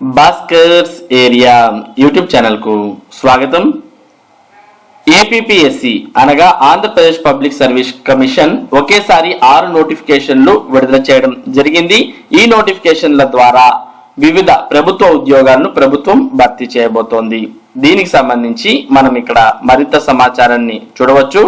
Bhaskar's area YouTube ఛానల్కు స్వాగతం. APPSC అనగా ఆంధ్రప్రదేశ్ పబ్లిక్ సర్వీస్ కమిషన్ ఒకేసారి ఆరు నోటిఫికేషన్లు విడుదల చేయడం జరిగింది. ఈ నోటిఫికేషన్ల ద్వారా వివిధ ప్రభుత్వ ఉద్యోగాలను ప్రభుత్వం భర్తీ చేయబోతోంది. దీనికి సంబంధించి మనం ఇక్కడ మరింత సమాచారాన్ని చూడవచ్చు.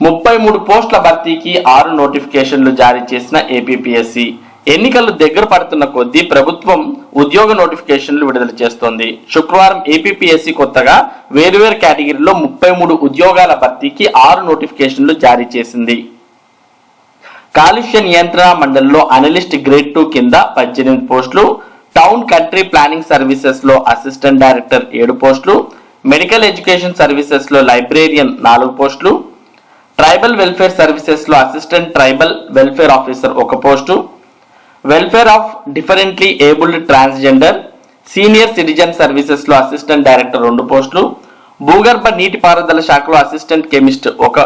ముప్పై మూడు పోస్టుల భర్తీకి ఆరు నోటిఫికేషన్లు జారీ చేసిన ఏపీపీఎస్సి ఎన్నికలు దగ్గర పడుతున్న కొద్దీ ప్రభుత్వం ఉద్యోగ నోటిఫికేషన్లు విడుదల చేస్తోంది. శుక్రవారం ఏపీఎస్సి కొత్తగా వేరువేరు కేటగిరీలో ముప్పై మూడు ఉద్యోగాల భర్తీకి ఆరు నోటిఫికేషన్లు జారీ చేసింది. కాలుష్య నియంత్రణ మండలిలో అనలిస్ట్ గ్రేడ్ టూ కింద పద్దెనిమిది పోస్టులు టౌన్ కంట్రీ ప్లానింగ్ సర్వీసెస్లో అసిస్టెంట్ డైరెక్టర్ ఏడు పోస్టులు మెడికల్ ఎడ్యుకేషన్ సర్వీసెస్లో లైబ్రేరియన్ నాలుగు పోస్టులు ట్రైబల్ వెల్ఫేర్ సర్వీసెస్లో అసిస్టెంట్ ట్రైబల్ వెల్ఫేర్ ఆఫీసర్ ఒక post welfare of differently abled transgender senior citizen సర్వీసెస్లో అసిస్టెంట్ డైరెక్టర్ రెండు పోస్టులు భూగర్భ నీటిపారుదల శాఖలో అసిస్టెంట్ కెమిస్ట్ ఒక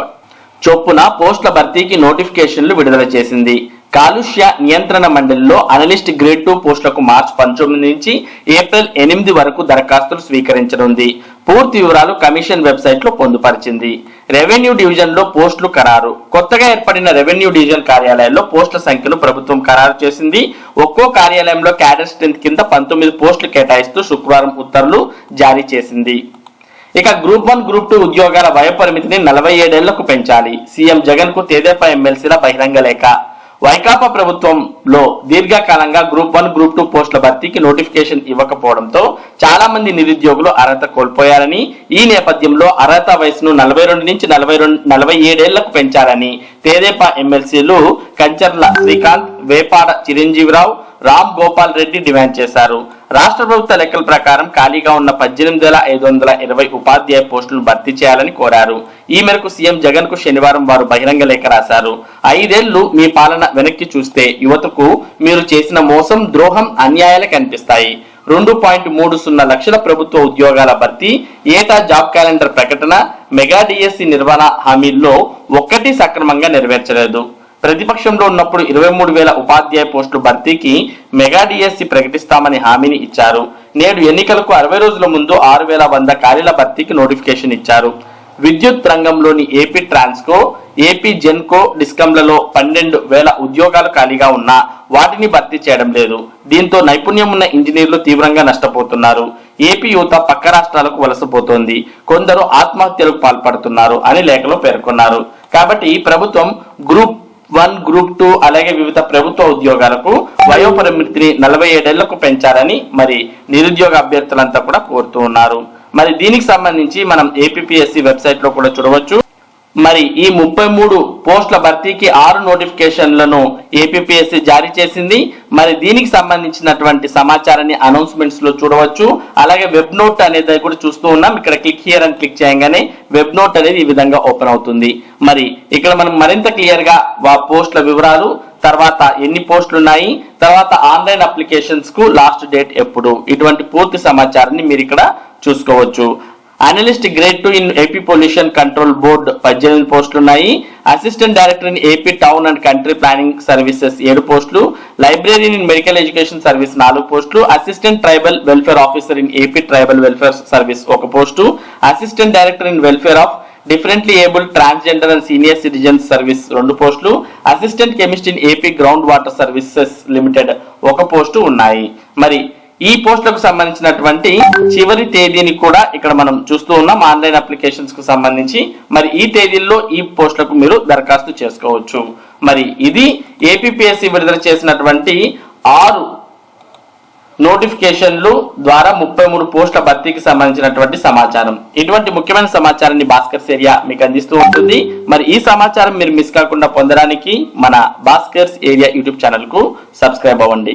చొప్పున పోస్టుల భర్తీకి నోటిఫికేషన్లు విడుదల చేసింది. కాలుష్య నియంత్రణ మండలిలో అనలిస్ట్ గ్రేడ్ టూ పోస్టులకు మార్చి పంతొమ్మిది నుంచి ఏప్రిల్ ఎనిమిది వరకు దరఖాస్తులు స్వీకరించనుంది. పూర్తి వివరాలు కమిషన్ వెబ్సైట్లో పొందుపరిచింది. రెవెన్యూ డివిజన్లో పోస్టులు ఖరారు. కొత్తగా ఏర్పడిన రెవెన్యూ డివిజన్ కార్యాలయాల్లో పోస్టుల సంఖ్యను ప్రభుత్వం ఖరారు చేసింది. ఒక్కో కార్యాలయంలో క్యాడర్ స్ట్రెంత్ కింద పంతొమ్మిది పోస్టులు కేటాయిస్తూ శుక్రవారం ఉత్తర్వులు జారీ చేసింది. ఇక గ్రూప్ వన్ గ్రూప్ టూ ఉద్యోగాల వయోపరిమితిని నలభై ఏడేళ్ళకు పెంచాలి. సీఎం జగన్కు తేదేపా ఎమ్మెల్సీల బహిరంగ లేఖ. వైకాపా ప్రభుత్వంలో దీర్ఘకాలంగా గ్రూప్ వన్ గ్రూప్ టూ పోస్టుల భర్తీకి నోటిఫికేషన్ ఇవ్వకపోవడంతో చాలా మంది నిరుద్యోగులు అర్హత కోల్పోయారని ఈ నేపథ్యంలో అర్హత వయసును నలభై రెండు నుంచి నలభై రెండు నలభై ఏడేళ్ళకు పెంచారని తేదేపా ఎమ్మెల్సీలు కంచర్ల శ్రీకాంత్ వేపాడ చిరంజీవిరావు రామ్ గోపాల్ రెడ్డి డిమాండ్ చేశారు. రాష్ట్ర ప్రభుత్వ లెక్కల ప్రకారం ఖాళీగా ఉన్న పద్దెనిమిది వేల ఐదు వందల ఇరవై ఉపాధ్యాయ పోస్టులను భర్తీ చేయాలని కోరారు. ఈ మేరకు సీఎం జగన్కు శనివారం వారు బహిరంగ లేఖ రాశారు. ఐదేళ్ళు మీ పాలన వెనక్కి చూస్తే యువతకు మీరు చేసిన మోసం ద్రోహం అన్యాయాలు కనిపిస్తాయి. రెండు పాయింట్ మూడు సున్నా లక్షల ప్రభుత్వ ఉద్యోగాల భర్తీ ఏటా జాబ్ క్యాలెండర్ ప్రకటన మెగా డిఎస్సి నిర్వహణ హామీల్లో ఒక్కటి సక్రమంగా నెరవేర్చలేదు. ప్రతిపక్షంలో ఉన్నప్పుడు ఇరవై మూడు వేల ఉపాధ్యాయ పోస్టులు భర్తీకి మెగా డిఎస్సి ప్రకటిస్తామని హామీని ఇచ్చారు. నేడు ఎన్నికలకు అరవై రోజుల ముందు ఆరు వేల వంద ఖాళీల భర్తీకి నోటిఫికేషన్ ఇచ్చారు. విద్యుత్ రంగంలోని ఏపీ ట్రాన్స్కో ఏపీ జెన్కో డిస్కంలలో పన్నెండు వేల ఉద్యోగాలు ఖాళీగా ఉన్నా వాటిని భర్తీ చేయడం లేదు. దీంతో నైపుణ్యం ఉన్న ఇంజనీర్లు తీవ్రంగా నష్టపోతున్నారు. ఏపీ యువత పక్క రాష్ట్రాలకు వలసపోతోంది. కొందరు ఆత్మహత్యలకు పాల్పడుతున్నారు అని లేఖలో పేర్కొన్నారు. కాబట్టి ప్రభుత్వం గ్రూప్ వన్ గ్రూప్ టూ అలాగే వివిధ ప్రభుత్వ ఉద్యోగాలకు వయోపరిమితిని నలభై ఏడేళ్ళకు పెంచాలని మరి నిరుద్యోగ అభ్యర్థులంతా కూడా కోరుతూ ఉన్నారు. మరి దీనికి సంబంధించి మనం ఏపీఎస్సి వెబ్సైట్లో కూడా చూడవచ్చు. మరి ఈ ముప్పై మూడు పోస్టుల భర్తీకి ఆరు నోటిఫికేషన్లను ఏపీఎస్సి జారీ చేసింది. మరి దీనికి సంబంధించినటువంటి సమాచారాన్ని అనౌన్స్మెంట్స్లో చూడవచ్చు. అలాగే వెబ్ నోట్ అనేది కూడా చూస్తూ ఉన్నాం. ఇక్కడ క్లిక్ హియర్ అని క్లిక్ చేయగానే వెబ్ నోట్ అనేది ఈ విధంగా ఓపెన్ అవుతుంది. మరి ఇక్కడ మనం మరింత క్లియర్గా ఆ పోస్టుల వివరాలు తర్వాత ఎన్ని పోస్టులు ఉన్నాయి తర్వాత ఆన్లైన్ అప్లికేషన్స్కు లాస్ట్ డేట్ ఎప్పుడు? ఇటువంటి పూర్తి సమాచారాన్ని మీరు ఇక్కడ చూసుకోవచ్చు. Analyst grade two in AP pollution control board పద్దెనిమిది పోస్టులు ఉన్నాయి assistant director in AP town and country planning services ఏడు పోస్టులు. Library in medical education service నాలుగు పోస్టులు. Assistant tribal welfare officer in AP tribal welfare service ఒక post. Assistant director in welfare of differently able transgender and senior citizens service రెండు పోస్టులు. Assistant chemist in AP ground water services limited ఒక post ఉన్నాయి. మరి ఈ పోస్టులకు సంబంధించినటువంటి చివరి తేదీని కూడా ఇక్కడ మనం చూస్తూ ఉన్నాం ఆన్లైన్ అప్లికేషన్స్కు సంబంధించి. మరి ఈ తేదీల్లో ఈ పోస్టులకు మీరు దరఖాస్తు చేసుకోవచ్చు. మరి ఇది ఏపీఎస్సి విడుదల చేసినటువంటి ఆరు నోటిఫికేషన్లు ద్వారా ముప్పై మూడు పోస్టుల భర్తీకి సంబంధించినటువంటి సమాచారం. ఇటువంటి ముఖ్యమైన సమాచారాన్ని భాస్కర్స్ ఏరియా మీకు అందిస్తూ ఉంటుంది. మరి ఈ సమాచారం మీరు మిస్ కాకుండా పొందడానికి మన భాస్కర్స్ ఏరియా యూట్యూబ్ ఛానల్కు సబ్స్క్రైబ్ అవ్వండి.